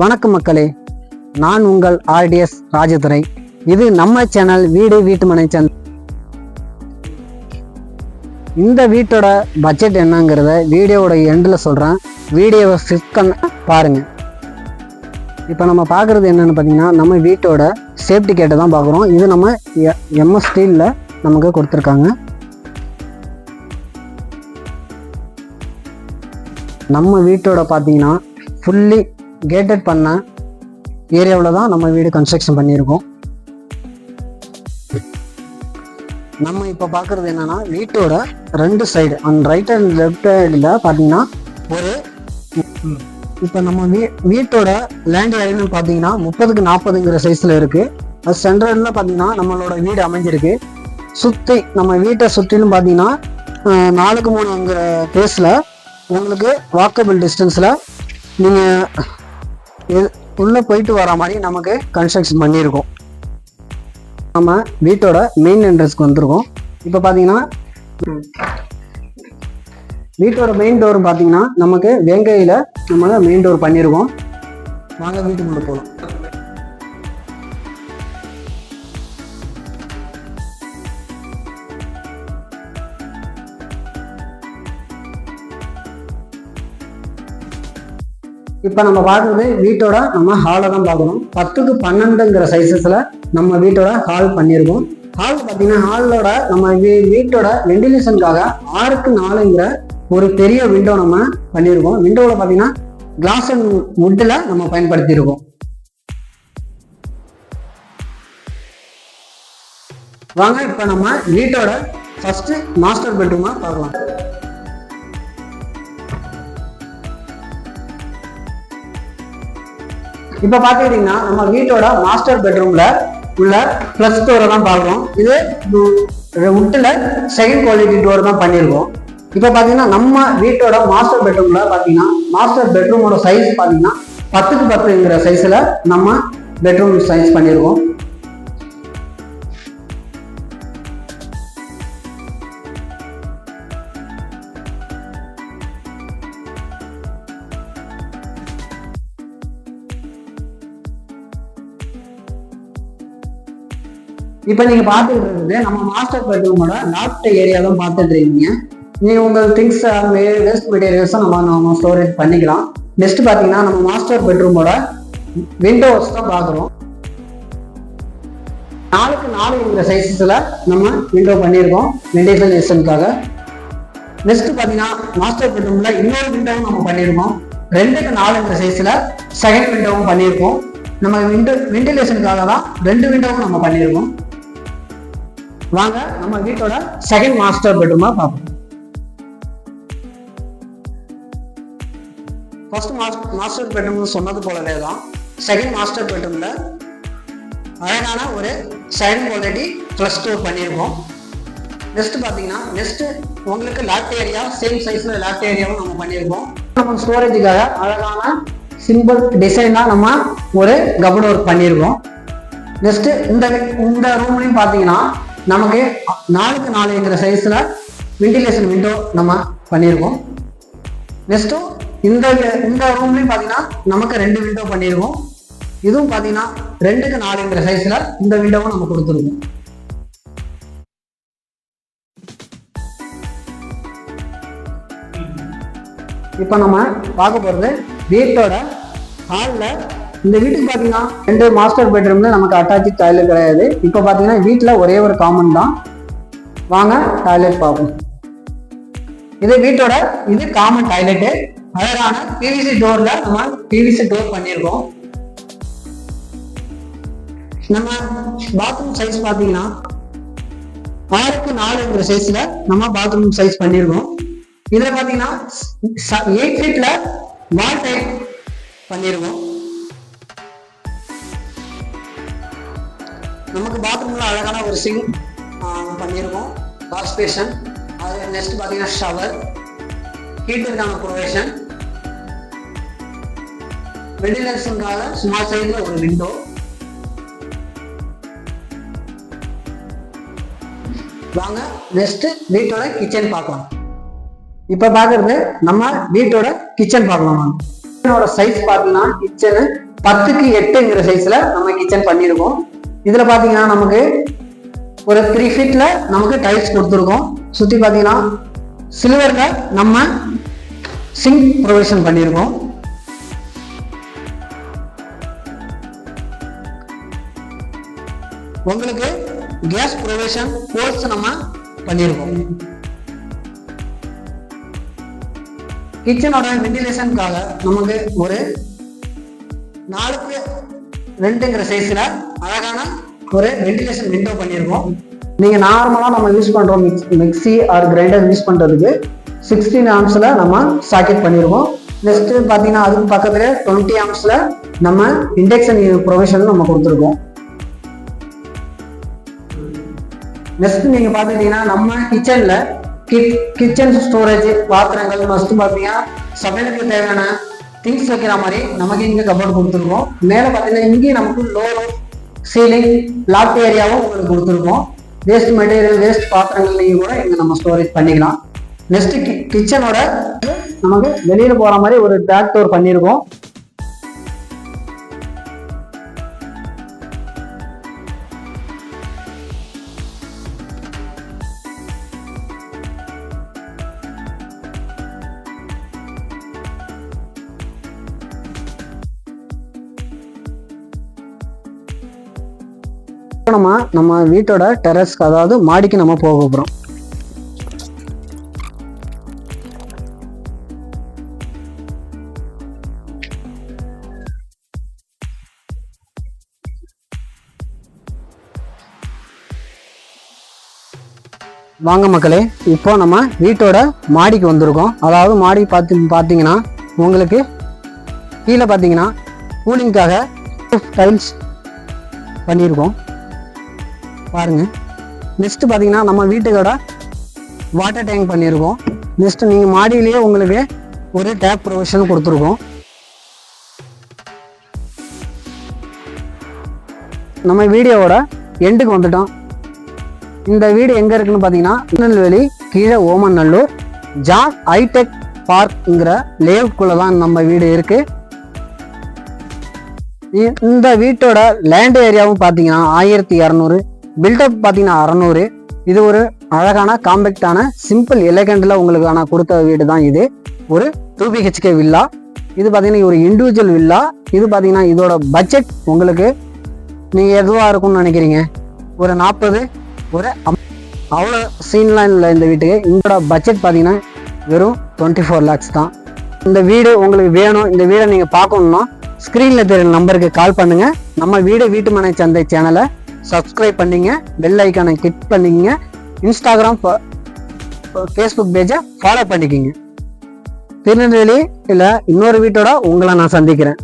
வணக்கம் மக்களே. நான் உங்கள் ஆர்டிஎஸ் ராஜதுரை. இது நம்ம சேனல் வீடு வீட்டுமனை சந்த் இந்த வீட்டோட பட்ஜெட் என்னங்கிறத வீடியோவோட எண்டில் சொல்கிறேன் வீடியோவை ஸ்கிப் பண்ண இப்போ நம்ம பார்க்குறது என்னென்னு பார்த்தீங்கன்னா நம்ம வீட்டோட சேஃப்டி கேட்டை தான் பார்க்குறோம். இது நம்ம எம்எஸ் ஸ்டீலில் நமக்கு கொடுத்துருக்காங்க. நம்ம வீட்டோட பார்த்தீங்கன்னா ஃபுல்லி கேட்டட் பண்ண ஏரியாவில் தான் நம்ம வீடு கன்ஸ்ட்ரக்ஷன் பண்ணியிருக்கோம். நம்ம இப்போ பார்க்குறது என்னன்னா வீட்டோட ரெண்டு side and right and left சைடில் பார்த்தீங்கன்னா ஒரு இப்போ நம்ம வீ வீட்டோட லேண்ட் ஏரியான்னு பார்த்தீங்கன்னா முப்பதுக்கு நாற்பதுங்கிற சைஸில் இருக்குது அது சென்ட்ரலில் பார்த்தீங்கன்னா நம்மளோட வீடு அமைஞ்சிருக்கு. சுற்றி நம்ம வீட்டை சுற்றிலும் பார்த்தீங்கன்னா நாலுக்கு மூணுங்கிற பேஸில் உங்களுக்கு வாக்கபிள் டிஸ்டன்ஸில் நீங்கள் உள்ளே போயிட்டு வர மாதிரி நமக்கு கன்ஸ்ட்ரக்ஷன் பண்ணியிருக்கோம். நம்ம வீட்டோட மெயின் என்ட்ரன்ஸ்க்கு வந்திருக்கோம். இப்போ பார்த்தீங்கன்னா வீட்டோட மெயின் டோர் பார்த்தீங்கன்னா நமக்கு வேங்கையில் நம்ம மெயின் டோர் பண்ணியிருக்கோம். வாங்க வீட்டுக்குள்ளே போகலாம் இப்போ நம்ம பார்க்குறது வீட்டோட நம்ம ஹாலை தான் பார்க்கணும். பத்துக்கு பன்னெண்டுங்கிற சைஸஸில் நம்ம வீட்டோட ஹால் பண்ணியிருக்கோம். ஹால் பார்த்தீங்கன்னா ஹாலோட நம்ம வீ- வீட்டோட வெண்டிலேஷனுக்காக ஆறுக்கு நாலுங்கிற ஒரு பெரிய விண்டோ நம்ம பண்ணியிருக்கோம். விண்டோவில் பார்த்தீங்கன்னா கிளாஸ் அண்ட் வுட்டில் நம்ம பயன்படுத்தியிருக்கோம். வாங்க இப்போ நம்ம வீட்டோட ஃபஸ்ட்டு மாஸ்டர் பெட்ரூமாக பார்க்கலாம். இப்போ பார்த்துக்கிட்டிங்கன்னா நம்ம வீட்டோட மாஸ்டர் பெட்ரூமில் உள்ள ப்ளஸ் டோரை தான் பார்க்குறோம். இது உட்டில் செகண்ட் குவாலிட்டி டோர் தான் பண்ணியிருக்கோம். இப்போ பார்த்தீங்கன்னா நம்ம வீட்டோட மாஸ்டர் பெட்ரூமில் பார்த்தீங்கன்னா மாஸ்டர் பெட்ரூமோட சைஸ் பார்த்தீங்கன்னா பத்துக்கு பத்துங்கிற சைஸில் நம்ம பெட்ரூம் சைஸ் பண்ணியிருக்கோம். இப்போ நீங்க பார்த்துட்டு இருக்கிறது நம்ம மாஸ்டர் பெட்ரூமோட லாப்ட் ஏரியா தான் பார்த்துட்டு இருக்கீங்க நீங்க உங்கள் திங்ஸ் வேஸ்ட் மெட்டீரியல்ஸும் நம்ம நம்ம ஸ்டோரேஜ் பண்ணிக்கலாம். நெக்ஸ்ட் பார்த்தீங்கன்னா நம்ம மாஸ்டர் பெட்ரூமோட விண்டோஸ் தான் பார்க்குறோம். நாலுக்கு இந்த சைஸஸ்ல நம்ம விண்டோ பண்ணியிருக்கோம் வெண்டிலேஷனுக்காக நெக்ஸ்ட் பார்த்தீங்கன்னா மாஸ்டர் பெட்ரூம்ல இன்னொரு விண்டோவும் நம்ம பண்ணியிருக்கோம். ரெண்டுக்கு நாலு இந்த சைஸ்ல செகண்ட் விண்டோவும் பண்ணியிருக்கோம். நம்ம விண்டோ வெண்டிலேஷனுக்காக தான் ரெண்டு விண்டோவும் நம்ம பண்ணியிருக்கோம். வாங்க நம்ம வீட்டோட செகண்ட் மாஸ்டர் பெட்ரூமா பார்ப்போம். ஃபர்ஸ்ட் மாஸ்டர் பெட்ரூம் சொன்னது போலவே தான் செகண்ட் மாஸ்டர் பெட்ரூம்ல அழகான ஒரு செகண்ட் குவாலிட்டி ப்ளஸ் டூ பண்ணியிருக்கோம். நெக்ஸ்ட் பார்த்தீங்கன்னா நெக்ஸ்ட் உங்களுக்கு லேப்ட் ஏரியா சேம் சைஸ்ல லேப்ட் ஏரியாவும் நம்ம பண்ணியிருக்கோம். நம்ம ஸ்டோரேஜுக்காக அழகான சிம்பிள் டிசைனாக நம்ம ஒரு கபோர்ட் ஒர்க் பண்ணியிருக்கோம். நெக்ஸ்ட் இந்த இந்த ரூம்லையும் பார்த்தீங்கன்னா நமக்கு நாலுக்கு நாலுங்கிற சைஸில் வெண்டிலேஷன் விண்டோ நம்ம பண்ணியிருக்கோம் நெக்ஸ்ட்டும் இந்த இந்த ரூம்லையும் பார்த்தீங்கன்னா நமக்கு ரெண்டு விண்டோ பண்ணியிருக்கோம் இதுவும் பார்த்தீங்கன்னா ரெண்டுக்கு நாலுங்கிற சைஸில் இந்த விண்டோவும் நம்ம கொடுத்துருக்கோம். இப்போ நம்ம பார்க்க போகிறது வீட்டோட ஹாலில் இந்த வீட்டுக்கு பார்த்தீங்கன்னா ரெண்டு மாஸ்டர் பெட்ரூம்ல நமக்கு அட்டாச் டாய்லெட் கிடையாது. இப்போ பார்த்தீங்கன்னா வீட்டில் ஒரே ஒரு காமன் தான். வாங்க டாய்லெட் பார்ப்போம். இது வீட்டோட இது காமன் டாய்லெட்டு அழகான பிவிசி டோர்ல நம்ம பிவிசி டோர் பண்ணியிருக்கோம். நம்ம பாத்ரூம் சைஸ் பார்த்தீங்கன்னா ஆறுக்கு நாலுங்கிற சைஸ்ல நம்ம பாத்ரூம் சைஸ் பண்ணியிருக்கோம். இதுல பாத்தீங்கன்னா எயிட் ஃபீட்ல வால் டைப் பண்ணியிருக்கோம். நமக்கு பாத்ரூம்ல அழகான ஒரு சிங் பண்ணியிருக்கோம் வாஷ் பேஷன் அது நெக்ஸ்ட் பார்த்தீங்கன்னா ஷவர் ஹீட்டருக்கான ப்ரொவேஷன் வெண்டிலேஷனுக்காக ஸ்மால் சைடில் ஒரு விண்டோ வாங்க நெக்ஸ்ட் வீட்டோட கிச்சன் பார்க்கலாம். இப்போ பார்க்கறது நம்ம வீட்டோட கிச்சன் பார்க்கலாம் வாங்க. கிச்சனோட சைஸ் பார்த்தீங்கன்னா கிச்சனு பத்துக்கு எட்டுங்கிற சைஸ்ல நம்ம கிச்சன் பண்ணியிருக்கோம் இதுல பாத்தீங்கன்னா நமக்கு ஒரு த்ரீ ஃபீட்ல நமக்கு டைல்ஸ் கொடுத்துருக்கோம். சுத்தி பாத்தீங்கன்னா சில்வரில் நம்ம சிங்க் ப்ரொவிஷன் பண்ணியிருக்கோம் உங்களுக்கு கேஸ் ப்ரொவிஷன் போர்ட்ஸ் நம்ம பண்ணியிருக்கோம் கிச்சனோட வெண்டிலேஷனுக்காக நமக்கு ஒரு நாலுக்கு ரெண்டுங்கிற சைஸ்ல அழகான ஒரு வெண்டிலேஷன் விண்டோ பண்ணியிருக்கோம். நீங்க நார்மலா நம்ம யூஸ் பண்றோம் மிக்ஸி ஆர் கிரைண்டர் யூஸ் பண்றதுக்கு சிக்ஸ்டீன் ஆம்ஸ்ல நம்ம சாக்கெட் பண்ணியிருக்கோம். நெக்ஸ்ட் பாத்தீங்கன்னா அதுக்கு பக்கத்துல டுவெண்ட்டி ஆம்ஸ்ல நம்ம இண்டக்ஷன் ப்ரொவிஷன் நம்ம கொடுத்துருக்கோம். நெக்ஸ்ட் நீங்க பாத்துட்டீங்கன்னா நம்ம கிச்சன்ல கிச்சன் ஸ்டோரேஜ் பாத்திரங்கள் மஸ்ட் பாத்தீங்கன்னா சமையலுக்கு தேவையான திங்ஸ் வைக்கிற மாதிரி நமக்கு இங்கே கபோர்டு கொடுத்துருக்கோம். மேலே பார்த்தீங்கன்னா இங்கேயும் நமக்கு லோரோ சீலிங் லாக் ஏரியாவும் உங்களுக்கு கொடுத்துருக்கோம். வேஸ்ட் மெட்டீரியல் வேஸ்ட் பாத்திரங்கள்லையும் கூட இங்கே நம்ம ஸ்டோரேஜ் பண்ணிக்கலாம். நெக்ஸ்ட் கிச்சனோட நமக்கு வெளியில் போகிற மாதிரி ஒரு பேக் டோர் பண்ணியிருக்கோம் நம்ம நம்ம வீட்டோட டெரஸ்க்கு அதாவது மாடிக்கு நம்ம போக போகிறோம் வாங்க மக்களே இப்போ நம்ம வீட்டோட மாடிக்கு வந்திருக்கோம். அதாவது மாடி பார்த்து பார்த்தீங்கன்னா உங்களுக்கு கீழே பார்த்தீங்கன்னா கூலிங்காக டைல்ஸ் பண்ணியிருக்கோம். பாருங்க. நெக்ஸ்ட் பார்த்தீங்கன்னா நம்ம வீட்டுக்கோட வாட்டர் டேங்க் பண்ணியிருக்கோம் நெக்ஸ்ட் நீங்கள் மாடியிலேயே உங்களுக்கு ஒரு டேப் ப்ரொவிஷன் கொடுத்துருக்கோம். நம்ம வீடியோவோட எண்டுக்கு வந்துட்டோம். இந்த வீடு எங்க இருக்குன்னு பார்த்தீங்கன்னா திருநெல்வேலி கீழே ஓமநல்லூர் ஜான் ஐடெக் பார்க்குங்கிற லேவுக்குள்ளே தான் நம்ம வீடு இருக்கு. இந்த வீட்டோட லேண்ட் ஏரியாவும் பார்த்தீங்கன்னா ஆயிரத்தி இரநூறு பில்டப் பார்த்தீங்கன்னா அறநூறு. இது ஒரு அழகான காம்பேக்டான சிம்பிள் எலகண்டில் உங்களுக்கு கொடுத்த வீடு தான் இது. ஒரு டூ பிஹெச்கே வில்லா இது பார்த்தீங்கன்னா ஒரு இண்டிவிஜுவல் வில்லா இது பார்த்தீங்கன்னா இதோட பட்ஜெட் உங்களுக்கு நீங்கள் எதுவாக இருக்கும்னு நினைக்கிறீங்க? ஒரு நாற்பது ஒரு அவ்வளோ சீன்லாம் இல்லை இந்த வீட்டுக்கு. இதோட பட்ஜெட் பார்த்தீங்கன்னா வெறும் டுவெண்ட்டி ஃபோர் லேக்ஸ் தான். இந்த வீடு உங்களுக்கு வேணும். இந்த வீடை நீங்கள் பார்க்கணுன்னா ஸ்க்ரீனில் தெரியும் நம்பருக்கு கால் பண்ணுங்கள் நம்ம வீடு வீட்டு மனை சந்தை சேனலை சப்ஸ்கிரைப் பண்ணிங்க பெல் ஐக்கானை கிளிக் பண்ணிக்கங்க இன்ஸ்டாகிராம் ஃபேஸ்புக் பேஜை ஃபாலோ பண்ணிக்கிங்க. திருநெல்வேலி இல்லை இன்னொரு வீட்டோட உங்களை நான் சந்திக்கிறேன்.